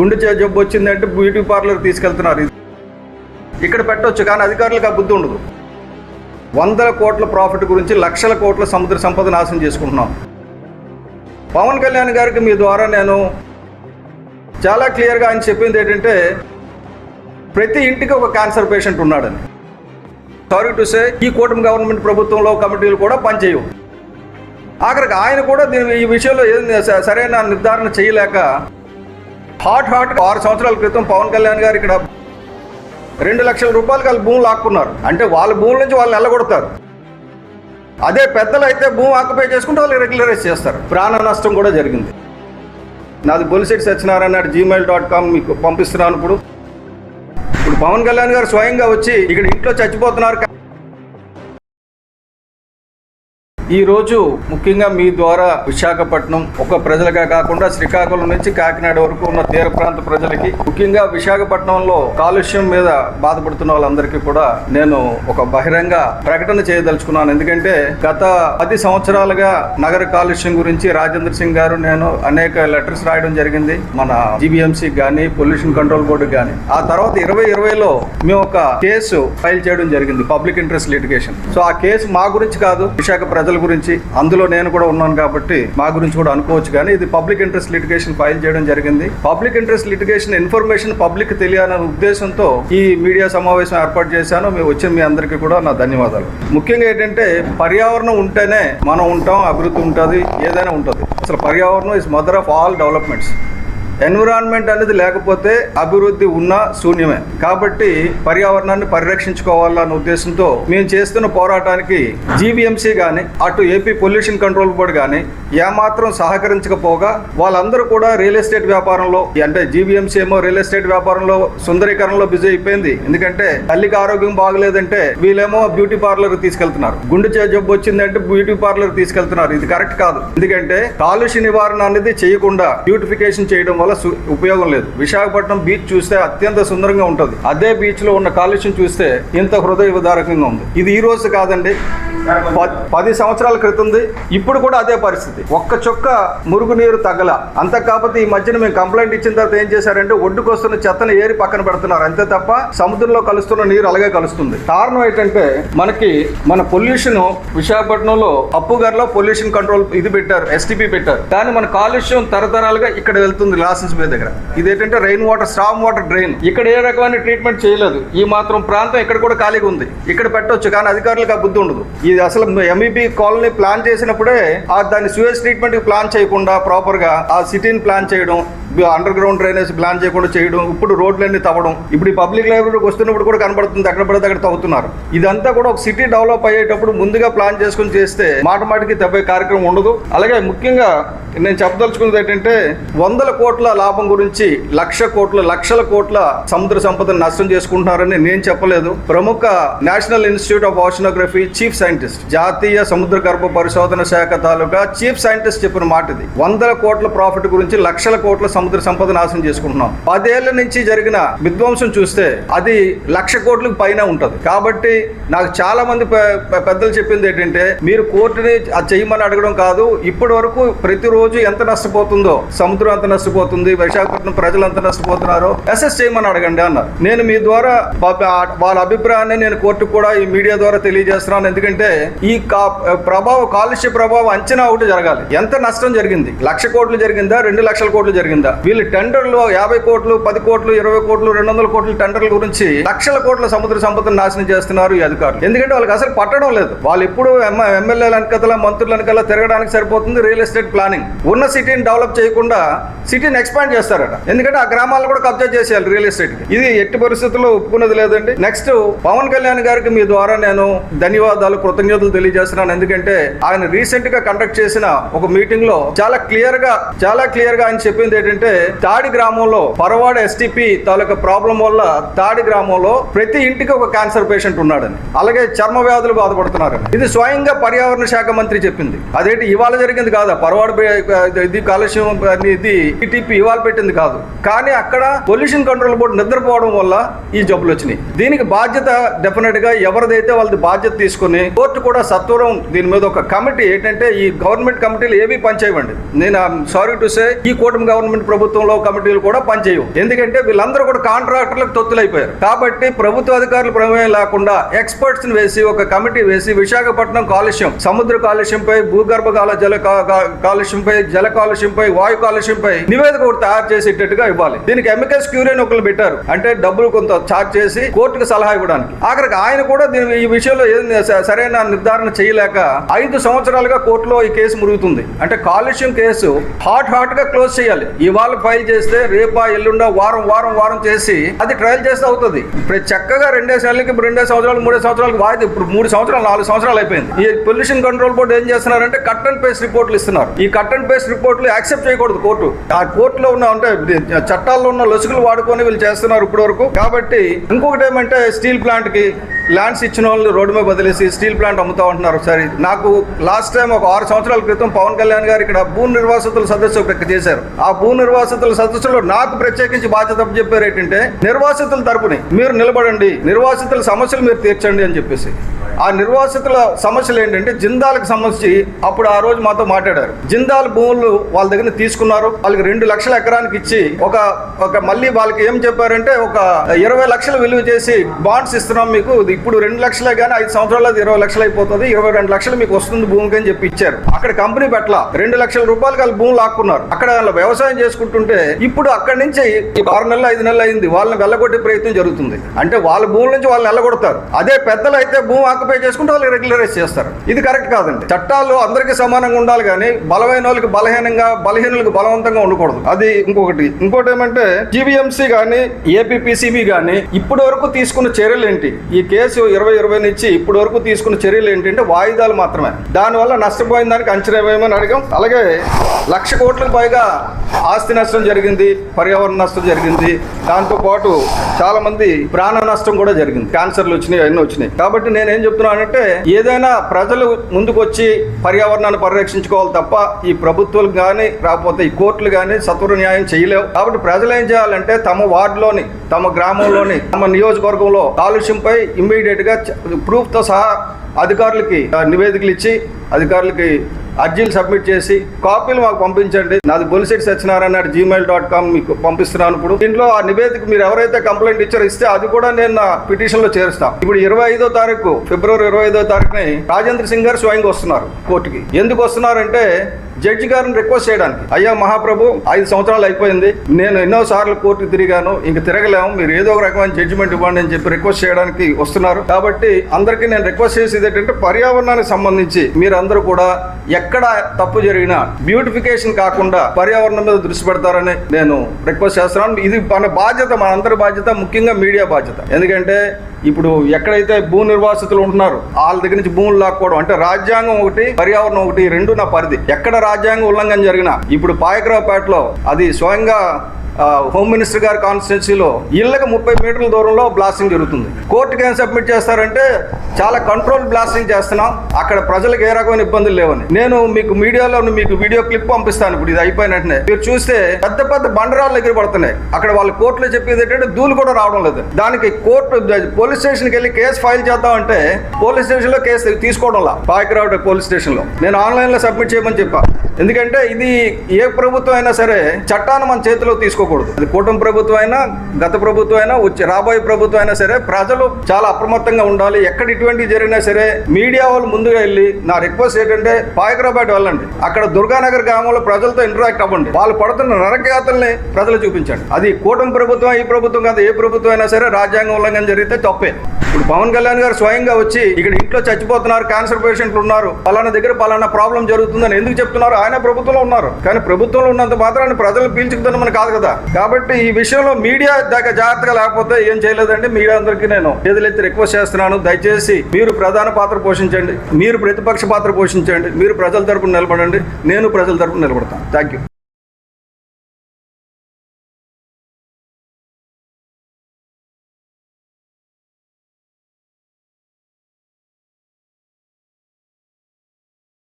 గుండె చే- జబ్బు వచ్చిందంటే బ్యూటీ పార్లర్ తీసుకెళ్తున్నారు. ఇక్కడ పెట్టవచ్చు కానీ అధికారులకు ఆ బుద్ధి ఉండదు. వందల కోట్ల ప్రాఫిట్ గురించి లక్షల కోట్ల సముద్ర సంపద నాశనం చేసుకుంటున్నాం. పవన్ కళ్యాణ్ గారికి మీ ద్వారా నేను చాలా క్లియర్గా ఆయన చెప్పింది ఏంటంటే ప్రతి ఇంటికి ఒక క్యాన్సర్ పేషెంట్ ఉన్నాడని. సారీ టు సే ఈ కూటమి గవర్నమెంట్ ప్రభుత్వంలో కమిటీలు కూడా పనిచేయవు. ఆఖరికి ఆయన కూడా దీని ఈ విషయంలో ఏం సరైన నిర్ధారణ చేయలేక హాట్ హాట్ ఆరు సంవత్సరాల క్రితం పవన్ కళ్యాణ్ గారు ఇక్కడ రెండు లక్షల రూపాయలు వాళ్ళ భూములు లాక్కున్నారు. అంటే వాళ్ళ భూముల నుంచి వాళ్ళు వెళ్ళగొడతారు. అదే పెద్దలు అయితే భూమి ఆక్యుపై చేసుకుంటే వాళ్ళు రెగ్యులరైజ్ చేస్తారు. ప్రాణ నష్టం కూడా జరిగింది. నాది Bolisett Satyanarayana at Gmail dot com మీకు పంపిస్తున్నాను ఇప్పుడు. ఇప్పుడు పవన్ కళ్యాణ్ గారు స్వయంగా వచ్చి ఇక్కడ ఇంట్లో చచ్చిపోతున్నారు. ఈ రోజు ముఖ్యంగా మీ ద్వారా విశాఖపట్నం ఒక ప్రజలుగా కాకుండా శ్రీకాకుళం నుంచి కాకినాడ వరకు ఉన్న తీర ప్రాంత ప్రజలకి ముఖ్యంగా విశాఖపట్నంలో కాలుష్యం మీద బాధపడుతున్న వాళ్ళందరికీ కూడా నేను ఒక బహిరంగ ప్రకటన చేయదలుచుకున్నాను. ఎందుకంటే గత పది సంవత్సరాలుగా నగర కాలుష్యం గురించి రాజేంద్ర సింగ్ గారు నేను అనేక లెటర్స్ రాయడం జరిగింది. మన జీబీఎంసీ కానీ పొల్యూషన్ కంట్రోల్ బోర్డు కానీ ఆ తర్వాత ఇరవై ఇరవైలో మేము ఒక కేసు ఫైల్ చేయడం జరిగింది పబ్లిక్ ఇంట్రెస్ట్ లిటిగేషన్. సో ఆ కేసు మా గురించి కాదు విశాఖ ప్రజల గురించి అందులో నేను కూడా ఉన్నాను కాబట్టి మా గురించి కూడా అనుకోవచ్చు కానీ ఇది పబ్లిక్ ఇంట్రెస్ట్ లిటిగేషన్ ఫైల్ చేయడం జరిగింది. Public interest litigation information public తెలియాలనే ఉద్దేశంతో ఈ మీడియా సమావేశం ఏర్పాటు చేశాను. మేము వచ్చిన మీ అందరికీ కూడా నా ధన్యవాదాలు. ముఖ్యంగా ఏంటంటే పర్యావరణం ఉంటేనే మనం ఉంటాం అభివృద్ధి ఉంటుంది ఏదైనా ఉంటుంది. అసలు పర్యావరణం is mother of all developments environment అనేది లేకపోతే అభివృద్ధి ఉన్నా శూన్యమే. కాబట్టి పర్యావరణాన్ని పరిరక్షించుకోవాలన్న ఉద్దేశంతో మేము చేస్తున్న పోరాటానికి జీవీఎంసీ కానీ అటు ఏపీ పొల్యూషన్ కంట్రోల్ బోర్డు కానీ ఏమాత్రం సహకరించకపోగా వాళ్ళందరూ కూడా రియల్ ఎస్టేట్ వ్యాపారంలో అంటే జీవీఎంసీ ఏమో రియల్ ఎస్టేట్ వ్యాపారంలో సుందరీకరణలో బిజీ అయిపోయింది. ఎందుకంటే తల్లికి ఆరోగ్యం బాగలేదంటే వీళ్ళేమో బ్యూటీ పార్లర్ తీసుకెళ్తున్నారు. గుండె చే- జబ్బు వచ్చిందంటే బ్యూటీ పార్లర్ తీసుకెళ్తున్నారు. ఇది కరెక్ట్ కాదు. ఎందుకంటే కాలుష్య నివారణ అనేది చేయకుండా బ్యూటిఫికేషన్ చేయడం వల్ల వల్ల ఉపయోగం లేదు. విశాఖపట్నం బీచ్ చూస్తే అత్యంత సుందరంగా ఉంటుంది. అదే బీచ్లో ఉన్న కాలుష్యం చూస్తే ఇంత హృదయ విదారకంగా ఉంది. ఇది ఈ రోజు కాదండి. పది సంవత్సరాల క్రితంది. ఇప్పుడు కూడా అదే పరిస్థితి. ఒక్క చొక్క మురుగు నీరు తగ్గల అంత కాకపోతే ఈ మధ్యన మేము కంప్లైంట్ ఇచ్చిన తర్వాత ఏం చేశారంటే ఒడ్డుకొస్తున్న చెత్తను ఏరి పక్కన పెడుతున్నారు. అంతే తప్ప సముద్రంలో కలుస్తున్న నీరు అలాగే కలుస్తుంది. కారణం ఏంటంటే మనకి మన పొల్యూషన్ విశాఖపట్నంలో అప్పుగారిలో పొల్యూషన్ కంట్రోల్ ఇది పెట్టారు ఎస్టీపీ పెట్టారు. కానీ మన కాలుష్యం తరతరాలుగా ఇక్కడ వెళ్తుంది. లాస్ట్ ప్రాసెస్ బే దగ్గర. ఇదేంటంటే rain water storm water drain ఇక్కడ ఏ రకమైన ట్రీట్మెంట్ చేయలేదు. ఈ మాత్రం ప్రాంతం ఇక్కడ కూడా ఖాళీగా ఉంది. ఇక్కడ పెట్టొచ్చు కానీ అధికారులకు ఆ బుద్ధి ఉండదు. ఇది అసలు ఎంఈబి కాలనీ ప్లాన్ చేసినప్పుడే ఆ దాని సువేజ్ ట్రీట్మెంట్ ప్లాన్ చేయకుండా ప్రాపర్గా ఆ సిటీని ప్లాన్ చేయడం అండర్ గ్రౌండ్ డ్రైనేజ్ ప్లాన్ చేయకుండా చేయడం ఇప్పుడు రోడ్లన్నీ తవ్వడం ఇప్పుడు ఈ పబ్లిక్ లైబ్రరీకి వస్తున్నప్పుడు కూడా కనబడుతుంది అక్కడ పడితే అక్కడ తవ్వుతున్నారు. ఇదంతా కూడా ఒక సిటీ డెవలప్ అయ్యేటప్పుడు ముందుగా ప్లాన్ చేసుకుని చేస్తే మాట మాటికి తప్పే కార్యక్రమం ఉండదు. అలాగే ముఖ్యంగా నేను చెప్పదలుచుకున్నది ఏంటంటే వందల కోట్ల లాభం గురించి లక్ష కోట్ల లక్షల కోట్ల సముద్ర సంపదను నష్టం చేసుకుంటున్నారని నేను చెప్పలేదు. ప్రముఖ national institute of oceanography chief scientist జాతీయ సముద్ర గర్భ పరిశోధన శాఖ తాలూకా చీఫ్ సైంటిస్ట్ చెప్పిన మాట ఇది వందల కోట్ల ప్రాఫిట్ గురించి లక్షల కోట్ల సముద్ర సముద్ర సంపద నాశనం చేసుకుంటున్నాం. పదేళ్ళ నుంచి జరిగిన విధ్వంసం చూస్తే అది లక్ష కోట్లకు పైన ఉంటుంది. కాబట్టి నాకు చాలా మంది పెద్దలు చెప్పింది ఏంటంటే మీరు కోర్టుని అది చేయమని అడగడం కాదు ఇప్పటి వరకు ప్రతిరోజు ఎంత నష్టపోతుందో సముద్రం ఎంత నష్టపోతుంది విశాఖపట్నం ప్రజలు ఎంత నష్టపోతున్నారో అసెస్ చేయమని అడగండి అన్నారు. నేను మీ ద్వారా వాళ్ళ అభిప్రాయాన్ని నేను కోర్టుకు కూడా ఈ మీడియా ద్వారా తెలియజేస్తున్నాను. ఎందుకంటే ఈ కా- ప్రభావ కాలుష్య ప్రభావం అంచనా ఒకటి జరగాలి. ఎంత నష్టం జరిగింది? లక్ష కోట్లు జరిగిందా? రెండు లక్షల కోట్లు జరిగిందా? వీళ్ళు టెండర్లు యాభై కోట్లు పది కోట్లు ఇరవై కోట్లు రెండు వందల కోట్ల టెండర్ల గురించి లక్షల కోట్ల సముద్ర సంపదను నాశనం చేస్తున్నారు ఈ అధికారులు. ఎందుకంటే వాళ్ళకి అసలు పట్టడం లేదు. వాళ్ళు ఇప్పుడు ఎమ్మెల్యేల వెనకల మంత్రుల వెనకల తిరగడానికి సరిపోతుంది రియల్ ఎస్టేట్ ప్లానింగ్. ఉన్న సిటీని డెవలప్ చేయకుండా సిటీని ఎక్స్పాండ్ చేస్తారట. ఎందుకంటే ఆ గ్రామాలను కూడా కబ్జా చేసేయాలి రియల్ ఎస్టేట్ ఇది ఎట్టి పరిస్థితుల్లో ఒప్పుకున్నది లేదండి. నెక్స్ట్ పవన్ కళ్యాణ్ గారికి మీ ద్వారా నేను ధన్యవాదాలు కృతజ్ఞతలు తెలియజేస్తున్నాను. ఎందుకంటే ఆయన రీసెంట్గా కండక్ట్ చేసిన ఒక మీటింగ్లో చాలా క్లియర్గా చాలా క్లియర్గా ఆయన చెప్పింది ఏంటంటే తాడి గ్రామంలో పరవాడ ఎస్టీపీ తాలూకా ప్రాబ్లం వల్ల తాడి గ్రామంలో ప్రతి ఇంటికి ఒక క్యాన్సర్ పేషెంట్ ఉన్నాడని. అలాగే చర్మ వ్యాధులు బాధపడుతున్నారని. ఇది స్వయంగా పర్యావరణ శాఖ మంత్రి చెప్పింది. అదేంటి ఇవాళ జరిగింది కాదు? పరవాడ ఇది కాలుష్యం అనేది ఇది టీటీపీ ఇవాళ పెట్టింది కాదు. కానీ అక్కడ పొల్యూషన్ కంట్రోల్ బోర్డు నిద్రపోవడం వల్ల ఈ జబ్బులు వచ్చినాయి. దీనికి బాధ్యత డెఫినెట్గా ఎవరిదైతే వాళ్ళది బాధ్యత తీసుకుని కోర్టు కూడా సత్వరం దీని మీద ఒక కమిటీ ఏంటంటే ఈ గవర్నమెంట్ కమిటీలు ఏవి పనిచేయవండి. నేను సారీ టు సే ఈ కూటమి గవర్నమెంట్ ప్రభుత్వంలో కమిటీలు కూడా పనిచేయవు. ఎందుకంటే వీళ్ళందరూ కూడా కాంట్రాక్టర్లకు తొత్తులైపోయారు. కాబట్టి ప్రభుత్వ అధికారుల ప్రమేయం లేకుండా ఎక్స్పర్ట్స్ని వేసి ఒక కమిటీ వేసి విశాఖపట్నం కాలుష్యం సముద్ర కాలుష్యంపై భూగర్భ కాల జల కాలుష్యంపై జల కాలుష్యంపై వాయు కాలుష్యంపై నివేదిక తయారు చేసేటట్టుగా ఇవ్వాలి. దీనికి ఎమికస్ క్యూరియన్ ఒకరు పెట్టారు. అంటే డబ్బులు కొంత ఛార్జ్ చేసి కోర్టుకు సలహా ఇవ్వడానికి. ఆఖరికి ఆయన కూడా దీని ఈ విషయంలో ఏం సరైన నిర్ధారణ చేయలేక ఐదు సంవత్సరాలుగా కోర్టులో ఈ కేసు మురుగుతుంది. అంటే కాలుష్యం కేసు హాట్ హాట్గా క్లోజ్ చేయాలి. ఇవాళ ఫైల్ చేస్తే రేపా ఎల్లుండా వారం వారం వారం చేసి అది ట్రయల్ చేస్తే అవుతుంది. ఇప్పుడు చక్కగా రెండే నెలలకి రెండే సంవత్సరాలు మూడే సంవత్సరాలకు వాయిదా ఇప్పుడు మూడు సంవత్సరాలు నాలుగు సంవత్సరాలు అయిపోయింది. ఈ పొల్యూషన్ కంట్రోల్ బోర్డు ఏం చేస్తున్నారంటే కట్ అండ్ పేస్ట్ రిపోర్ట్లు ఇస్తున్నారు. ఈ కట్ అండ్ పేస్ట్ రిపోర్ట్లు యాక్సెప్ట్ చేయకూడదు కోర్టు. ఆ కోర్టులో ఉన్న అంటే చట్టాల్లో ఉన్న లొసుగులు వాడుకొని వీళ్ళు చేస్తున్నారు ఇప్పటి వరకు కాబట్టి ఇంకొకటి ఏమంటే స్టీల్ ప్లాంట్కి ల్యాండ్స్ ఇచ్చిన వాళ్ళు రోడ్డు మీద వదిలేసి స్టీల్ ప్లాంట్ అమ్ముతా ఉంటున్నారు సరే. నాకు లాస్ట్ టైం ఒక ఆరు సంవత్సరాల క్రితం పవన్ కళ్యాణ్ గారు ఇక్కడ భూ నిర్వాసితుల సదస్సు ఒకటి చేశారు. ఆ భూ నిర్వాసితుల సదస్సులో నాకు ప్రత్యేకించి బాధ్యత చెప్పారు ఏంటంటే నిర్వాసితుల తరపుని మీరు నిలబడండి నిర్వాసితుల సమస్యలు మీరు తీర్చండి అని చెప్పేసి. ఆ నిర్వాసితుల సమస్యలు ఏంటంటే జిందాలకు సంబంధించి అప్పుడు ఆ రోజు మాతో మాట్లాడారు. జిందాల్ భూములు వాళ్ళ దగ్గర తీసుకున్నారు. వాళ్ళకి రెండు లక్షల ఎకరానికి ఇచ్చి ఒక ఒక మళ్ళీ వాళ్ళకి ఏం చెప్పారంటే ఒక ఇరవై లక్షలు విలువ చేసి బాండ్స్ ఇస్తున్నాం మీకు ఇది ఇప్పుడు రెండు లక్షలే కానీ ఐదు సంవత్సరాలు ఇరవై లక్షలు అయిపోతుంది ఇరవై రెండు లక్షలు మీకు వస్తుంది భూమికి అని చెప్పి ఇచ్చారు. అక్కడ కంపెనీ పెట్టల రెండు లక్షల రూపాయలు వాళ్ళు భూమి లాక్కున్నారు. అక్కడ వ్యవసాయం చేసుకుంటుంటే ఇప్పుడు అక్కడి నుంచి ఈ ఆరు నెలలు ఐదు నెలలు అయింది వాళ్ళని వెళ్ళగొట్టే ప్రయత్నం జరుగుతుంది. అంటే వాళ్ళ భూముల నుంచి వాళ్ళని వెళ్ళగొడతారు. అదే పెద్దలు అయితే భూమి ఆక్యుపై చేసుకుంటే వాళ్ళు రెగ్యులరైజ్ చేస్తారు. ఇది కరెక్ట్ కాదండి. చట్టాలు అందరికీ సమానంగా ఉండాలి కానీ బలమైన వాళ్ళకి బలహీనంగా బలహీనులకు బలవంతంగా ఉండకూడదు. అది ఇంకొకటి. ఇంకోటి ఏమంటే జీవీఎంసీ కానీ ఏపీపీసీబీ కానీ ఇప్పటి వరకు తీసుకున్న చర్యలు ఏంటి? ఈ కేసు ఇరవై ఇరవై నుంచి ఇప్పటి వరకు తీసుకున్న చర్యలు ఏంటంటే వాయిదాలు మాత్రమే. దానివల్ల నష్టపోయిన దానికి అంచనా వేయమని అడిగాం. అలాగే లక్ష కోట్లకు పైగా ఆస్తి నష్టం జరిగింది పర్యావరణ నష్టం జరిగింది. దాంతో పాటు చాలా మంది ప్రాణ నష్టం కూడా జరిగింది. క్యాన్సర్లు వచ్చినాయి అవన్నీ వచ్చినాయి. కాబట్టి నేనేం చెప్తున్నానంటే ఏదైనా ప్రజలు ముందుకు వచ్చి పర్యావరణాన్ని పరిరక్షించుకోవాలి తప్ప ఈ ప్రభుత్వాలు కానీ రాకపోతే ఈ కోర్టులు కానీ సత్వర న్యాయం చేయలేవు. కాబట్టి ప్రజలు ఏం చేయాలంటే తమ వార్డులోని తమ గ్రామంలోని తమ నియోజకవర్గంలో కాలుష్యంపై ఇమ్మీడియట్గా ప్రూఫ్తో సహా అధికారులకి ఆ, నివేదికలు ఇచ్చి అధికారులకి అర్జీలు సబ్మిట్ చేసి కాపీలు మాకు పంపించండి. నాది Bolisett Satyanarayana at Gmail dot com మీకు పంపిస్తున్నాను ఇప్పుడు. దీంట్లో ఆ నివేదిక మీరు ఎవరైతే కంప్లైంట్ ఇచ్చారో ఇస్తే అది కూడా నేను నా పిటిషన్లో చేరుస్తాను ఇప్పుడు ఇరవై ఐదో తారీఖు ఫిబ్రవరి ఇరవై ఐదో తారీఖుని రాజేంద్ర సింగ్ గారు స్వయంగా వస్తున్నారు కోర్టుకి. ఎందుకు వస్తున్నారంటే జడ్జి గారిని రిక్వెస్ట్ చేయడానికి. అయ్యా మహాప్రభు ఐదు సంవత్సరాలు అయిపోయింది. నేను ఎన్నో సార్లు కోర్టుకు తిరిగాను. ఇంక తిరగలేము. మీరు ఏదో ఒక రకమైన జడ్జిమెంట్ ఇవ్వండి అని చెప్పి రిక్వెస్ట్ చేయడానికి వస్తున్నారు. కాబట్టి అందరికీ నేను రిక్వెస్ట్ చేసేది ఏంటంటే పర్యావరణానికి సంబంధించి మీరందరూ కూడా ఎక్కడ తప్పు జరిగినా బ్యూటిఫికేషన్ కాకుండా పర్యావరణం మీద దృష్టి పెడతారని నేను రిక్వెస్ట్ చేస్తున్నాను. ఇది మన బాధ్యత మన అందరి బాధ్యత ముఖ్యంగా మీడియా బాధ్యత. ఎందుకంటే ఇప్పుడు ఎక్కడైతే భూ నిర్వాసితులు ఉంటున్నారు వాళ్ళ దగ్గర నుంచి భూములు లాక్కోవడం అంటే రాజ్యాంగం ఒకటి పర్యావరణం ఒకటి రెండు నా పరిధి. ఎక్కడ రాజ్యాంగ ఉల్లంఘన జరిగిన. ఇప్పుడు పాయకరావుపేటలో అది స్వయంగా హోమ్ మినిస్టర్ గారి కాన్స్టిట్యున్సీలో ఇళ్ళకి ముప్పై మీటర్ల దూరంలో బ్లాస్టింగ్ జరుగుతుంది. కోర్టుకి ఏం సబ్మిట్ చేస్తారంటే చాలా కంట్రోల్ బ్లాస్టింగ్ చేస్తున్నాం. అక్కడ ప్రజలకు ఏ రకమైన ఇబ్బందులు లేవని. నేను మీకు మీడియాలో మీకు వీడియో క్లిప్ పంపిస్తాను ఇప్పుడు ఇది అయిపోయిన వెంటనే. మీరు చూస్తే పెద్ద పెద్ద బండరాలు దగ్గర పడుతున్నాయి. అక్కడ వాళ్ళ కోర్టులో చెప్పేది ఏంటంటే దూలు కూడా రావడం లేదు. దానికి కోర్టు పోలీస్ స్టేషన్కి వెళ్ళి కేసు ఫైల్ చేద్దామంటే పోలీస్ స్టేషన్లో కేసు తీసుకోవడంలా పాయకరావు పోలీస్ స్టేషన్లో నేను ఆన్లైన్లో సబ్మిట్ చేయమని చెప్పా. ఎందుకంటే ఇది ఏ ప్రభుత్వం అయినా సరే చట్టాన్ని మన చేతిలో తీసుకో తీసుకోకూడదు అది కూటమి ప్రభుత్వం అయినా గత ప్రభుత్వం అయినా వచ్చే రాబోయే ప్రభుత్వం అయినా సరే ప్రజలు చాలా అప్రమత్తంగా ఉండాలి. ఎక్కడ ఇటువంటివి జరిగినా సరే మీడియా వాళ్ళు ముందుగా వెళ్ళి నా రిక్వెస్ట్ ఏంటంటే పాయకరాబాద్ వెళ్ళండి. అక్కడ దుర్గానగర్ గ్రామంలో ప్రజలతో ఇంటరాక్ట్ అవ్వండి. వాళ్ళు పడుతున్న నరకయాతల్ని ప్రజలు చూపించండి. అది కూటమి ప్రభుత్వం ఈ ప్రభుత్వం కాదు ఏ ప్రభుత్వం అయినా సరే రాజ్యాంగ ఉల్లంఘన జరిగితే తప్పే. ఇప్పుడు పవన్ కళ్యాణ్ గారు స్వయంగా వచ్చి ఇక్కడ ఇంట్లో చచ్చిపోతున్నారు క్యాన్సర్ పేషెంట్లు ఉన్నారు పలానా దగ్గర పలానా ప్రాబ్లం జరుగుతుందని ఎందుకు చెప్తున్నారు? ఆయన ప్రభుత్వంలో ఉన్నారు. కానీ ప్రభుత్వంలో ఉన్నంత మాత్రాన్ని ప్రజలు పీల్చుకుతుందని కాదు కదా. కాబట్టి ఈ విషయంలో మీడియా దగ్గర జాగ్రత్తగా లేకపోతే ఏం చేయలేదండి మీడియా అందరికీ నేను చేతులెత్తి రిక్వెస్ట్ చేస్తున్నాను. దయచేసి మీరు ప్రధాన పాత్ర పోషించండి. మీరు ప్రతిపక్ష పాత్ర పోషించండి. మీరు ప్రజల తరపున నిలబడండి. నేను ప్రజల తరపున నిలబడతాను. Thank you